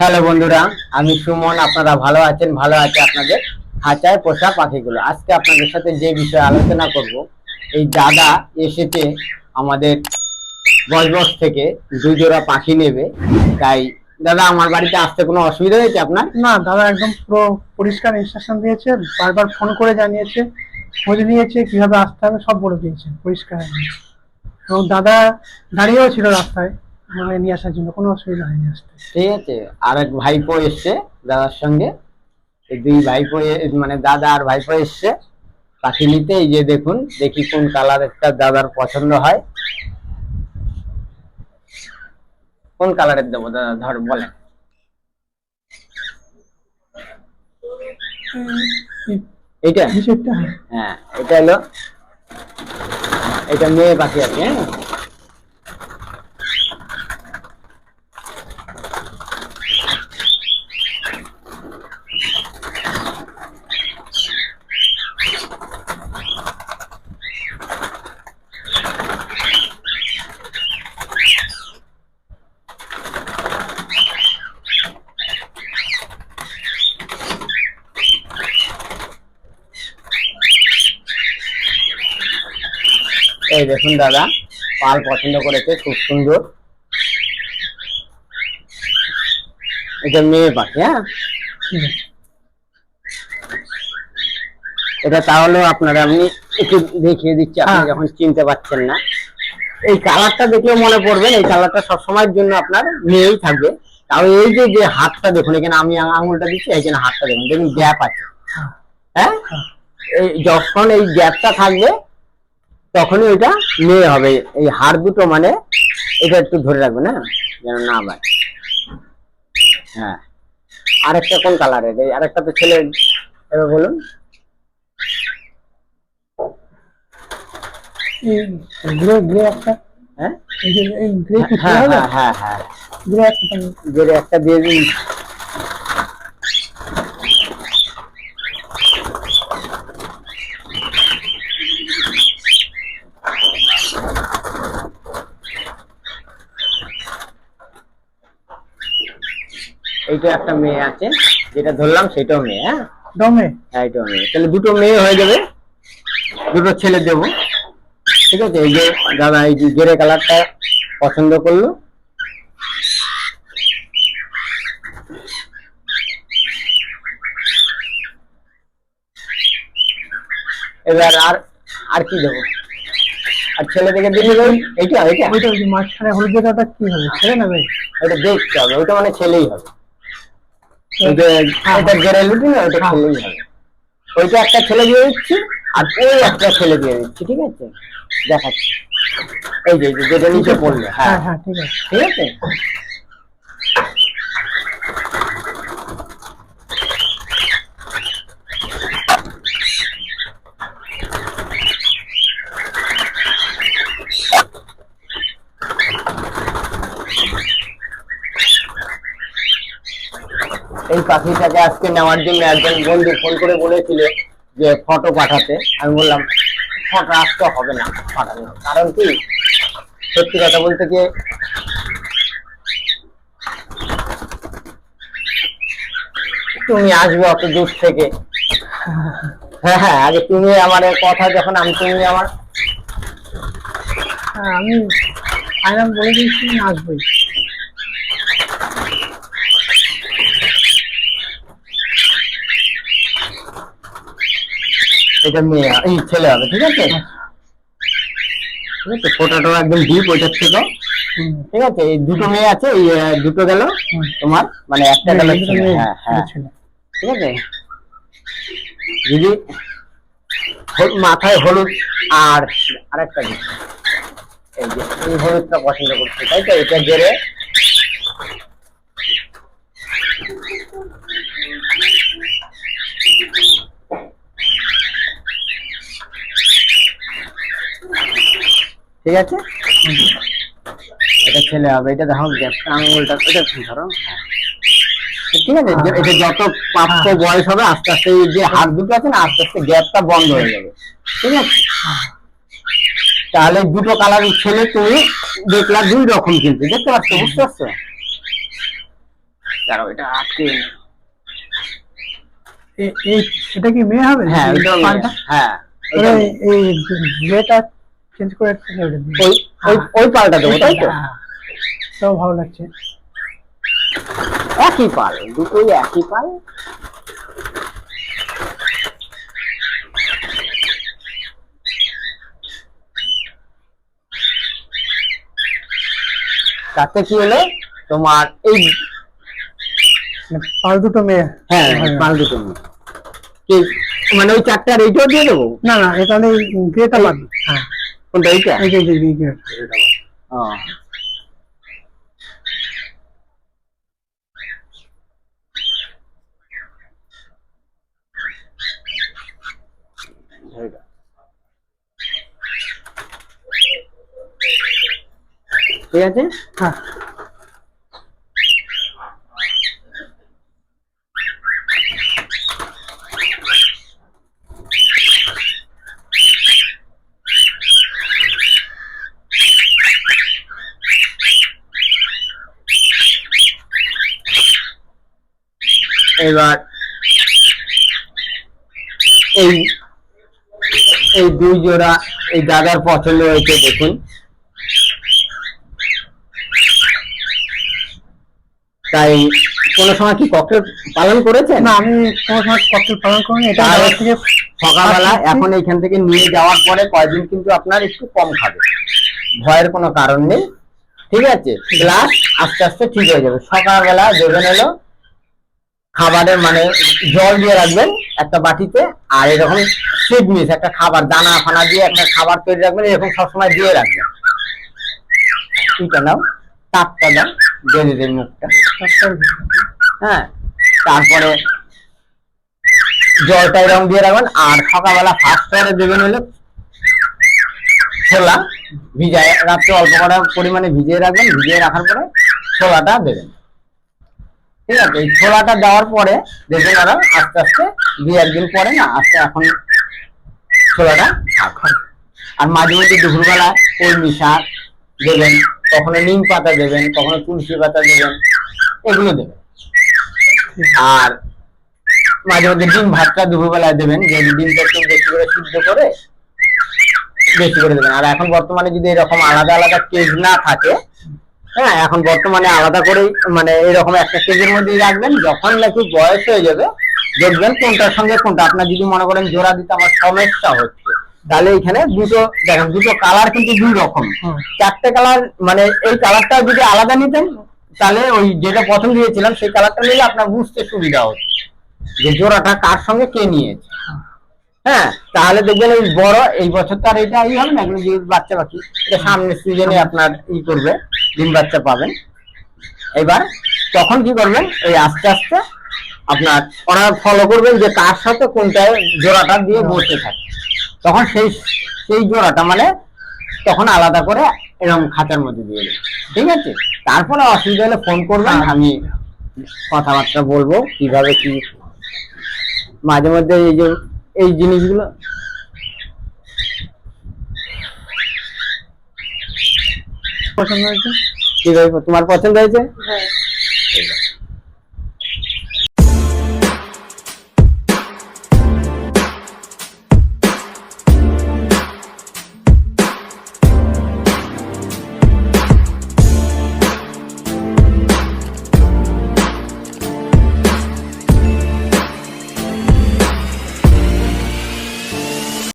Hello বন্ধুরা, আমি সুমন, আপনারা ভালো আছেন? ভালো আছে আপনাদের? খাঁচায় পোষা পাখিগুলো। আজকে আপনাদের সাথে যে বিষয়ে আলোচনা করব, এই দাদা এসেছে আমাদের বজবজ থেকে দুই জোড়া পাখি নেবে। তাই, দাদা, আমার বাড়িতে আসতে কোনো অসুবিধা হয়েছে আপনার? না, দাদা, একদম পুরো পরিষ্কার ইনস্ট্রাকশন দিয়েছে, বারবার ফোন করে জানিয়েছে, খোঁজ নিয়েছে, কীভাবে আসতে হবে, সব বলে দিয়েছে, পরিষ্কার। এবং দাদা দাঁড়িয়েও ছিল রাস্তায়। আমাকে নিয়ে আসার জন্য কোনো অসুবিধা হয়নি আসতে ঠিক আছে আর এক ভাইপো এসছে দাদার সঙ্গে। এই দুই ভাইপো মানে দাদা আর ভাইপো এসছে। পাখি নিতে এই যে দেখুন দেখি কোন কালার একটা দাদার পছন্দ হয়। কোন কালারের দেবো দাদা? ধর বলেন। এটা হ্যাঁ হ্যাঁ এটা হলো এটা মেয়ে পাখি আছে হ্যাঁ? এই দেখুন দাদা পাল পছন্দ করেছে খুব সুন্দর। এটা মেয়ে পাখি হ্যাঁ? এটা তাহলে আপনারা আমি একটু দেখিয়ে দিচ্ছি আপনি হ্যাঁ। যখন চিনতে পারছেন না। এই কালারটা দেখলে মনে পড়বেন এই কালারটা সবসময়ের জন্য আপনার মেয়েই থাকবে। তাও এই যে যে হাতটা দেখুন এখানে আমি আঙুলটা দিচ্ছি এখানে হাতটা দেখুন দেখুন গ্যাপ আছে। হ্যাঁ হ্যাঁ। হ্যাঁ? এই যখন এই গ্যাপটা থাকবে তখনই ওইটা মেয়ে হবে। এই হাড় দুটো মানে এটা একটু ধরে রাখবে না যেন না ভাই হ্যাঁ। আরেকটা কোন কালারের এই আরেকটা তো ছেলে এবার বলুন। গ্রে গ্রে একটা। হ্যাঁ? হ্যাঁ হ্যাঁ হ্যাঁ হ্যাঁ। গ্রে তাহলে। একটা দিয়ে দিন। এইটা একটা মেয়ে আছে যেটা ধরলাম সেটাও মেয়ে হ্যাঁ? দমে? হ্যাঁ এটাও মেয়ে। তাহলে দুটো মেয়ে হয়ে যাবে দুটো ছেলে দেবো। ঠিক আছে? এই যে দাদা এই যে গেরে কালারটা পছন্দ করল। এবার আর আর কি দেবো? আর ছেলে থেকে দিলে এইটা এইটা? ওইটা মাঝখানে হলুদ জায়গাটা কি হবে? ছেলে না নেবে ওটা দেখতে হবে ওইটা মানে ছেলেই হবে। যে এটা গেরে না? ওটা ছেলেই হবে ওইটা একটা ছেলে দিয়ে দিচ্ছি আর ওই একটা ছেলে দিয়ে দিচ্ছি ঠিক আছে? দেখাচ্ছি। এই যে যেটা নিচে পড়ল হ্যাঁ। হ্যাঁ হ্যাঁ ঠিক আছে। ঠিক আছে? এই পাখিটাকে আজকে নেওয়ার জন্য একজন বন্ধু ফোন করে বলেছিল যে ফটো পাঠাতে। আমি বললাম, ফটো আসতে হবে না পাঠানো কারণ কি? সত্যি কথা বলতে যে তুমি আসবে অত দূর থেকে। হ্যাঁ হ্যাঁ আগে তুমি আমার কথা যখন আমি, তুমি আমার হ্যাঁ আমি ফাইনাল বলে দিয়েছি আমি আসবোই। এটা মেয়ে এই ছেলে হবে ঠিক আছে? ঠিক আছে ফটোটা একদম ডিপ ওইটার থেকে ঠিক আছে এই দুটো মেয়ে আছে এই দুটো গেল তোমার মানে একটা গেল হ্যাঁ হ্যাঁ। ঠিক আছে? যদি হল- মাথায় হলুদ আর আরেকটা। এই হলুদটা পছন্দ করছে তাই তো? এটা গেড়ে। ঠিক আছে? এটা ছেলে হবে এটা দেখো গ্যাপটা আঙুলটা এটা কি ধরো? হ্যাঁ। ঠিক আছে এটা যত প্রাপ্ত বয়স হবে আস্তে আস্তে যে হাত দুটো আছে না আস্তে আস্তে গ্যাপটা বন্ধ হয়ে যাবে। ঠিক আছে? তাহলে দুটো কালারের ছেলে তুমি দেখলা দুই রকম কিন্তু দেখতে পাচ্ছ বুঝতে পারছ? দাঁড়াও এটা আটকে এটা কি মেয়ে হবে হ্যাঁ? হ্যাঁ এই মেয়েটা চেঞ্জ করে। ওই ওই ওই পালটা দেবো তাই তো? হ্যাঁ, তাও ভালো লাগছে। একই পাল দুটোই একই পাল। তাতে কি হলো? তোমার এই মানে পাল দুটো মেয়ে। হ্যাঁ পাল দুটো মেয়ে। মানে ওই চারটা আর এইটাও দিয়ে দেবো? না না এখানে গ্রেটা বাদ হ্যাঁ। কোনটা এইটা এই যে এই যে এই যে- ও। এইটা। ঠিক আছে হ্যাঁ এবার এই এই দুই জোড়া এই দাদার পছন্দ হয়েছে দেখুন। তাই কোনো সময় কি ককটেল পালন করেছেন? না আমি কোনো সময় ককটেল পালন করিনি এটা তাহলে থেকে সকালবেলা এখন এইখান থেকে নিয়ে যাওয়ার পরে কয়দিন কিন্তু আপনার একটু কম খাবে। ভয়ের কোনো কারণ নেই। ঠিক আছে প্লাস আস্তে আস্তে ঠিক হয়ে যাবে। সকালবেলা দেবেন হলো খাবারের মানে জল দিয়ে রাখবেন একটা বাটিতে, আর এরকম সিড মিস একটা খাবার, দানা ফানা দিয়ে একটা খাবার তৈরি রাখবেন, এরকম সবসময় দিয়ে রাখবেন। এটা নাও, তাপটা দাও বেঁধে দেন মুখটা। হ্যাঁ তারপরে জলটা এরকম দিয়ে রাখবেন, আর সকালবেলা ফার্স্ট করে দেবেন হলো ছোলা, ভিজায় রাত্রে অল্প কটা পরিমাণে ভিজিয়ে রাখবেন, ভিজিয়ে রাখার পরে ছোলাটা দেবেন। ঠিক আছে, এই ছোলাটা দেওয়ার পরে দেখবেন ওরা আস্তে আস্তে দুই একদিন পরে না, আস্তে এখন ছোলাটা আর মাঝে মধ্যে দুপুরবেলা কলমি শাক দেবেন, কখনো নিম পাতা দেবেন, কখনো তুলসী পাতা দেবেন, এগুলো দেবেন। আর মাঝে মধ্যে ডিম ভাতটা দুপুরবেলায় দেবেন, যে ডিমটা একটু বেশি করে সিদ্ধ করে বেশি করে দেবেন। আর এখন বর্তমানে যদি এরকম আলাদা আলাদা কেজ না থাকে হ্যাঁ এখন বর্তমানে আলাদা করেই মানে এরকম একটা কেজের মধ্যে রাখবেন যখন নাকি বয়স হয়ে যাবে দেখবেন কোনটার সঙ্গে কোনটা। আপনার যদি মনে করেন জোড়া দিতে আমার সমস্যা হচ্ছে তাহলে এখানে দুটো দেখেন দুটো কালার কিন্তু দুই রকম। চারটে কালার মানে এই কালারটা যদি আলাদা নিতেন তাহলে ওই যেটা প্রথম দিয়েছিলাম সেই কালারটা নিলে আপনার বুঝতে সুবিধা হতো। যে জোড়াটা কার সঙ্গে কে নিয়েছে। হ্যাঁ তাহলে দেখবেন এই বড় এই বছর তো আর এটা ই হবে না যে বাচ্চা পাখি এটা সামনের সিজনে আপনার ই করবে। ডিম বাচ্চা পাবেন। এবার তখন কি করবেন? এই আস্তে আস্তে আপনার ওনার ফলো করবেন যে কার সাথে কোনটা জোড়াটা দিয়ে বসে থাকে। তখন সেই সেই জোড়াটা মানে তখন আলাদা করে এরকম খাঁচার মধ্যে দিয়ে দেবেন। ঠিক আছে? তারপরে অসুবিধা হলে ফোন করবেন আমি কথাবার্তা বলব কীভাবে কি মাঝে মধ্যে এই যে এই জিনিসগুলো পছন্দ হয়েছে? কীভাবে তোমার পছন্দ হয়েছে? হ্যাঁ।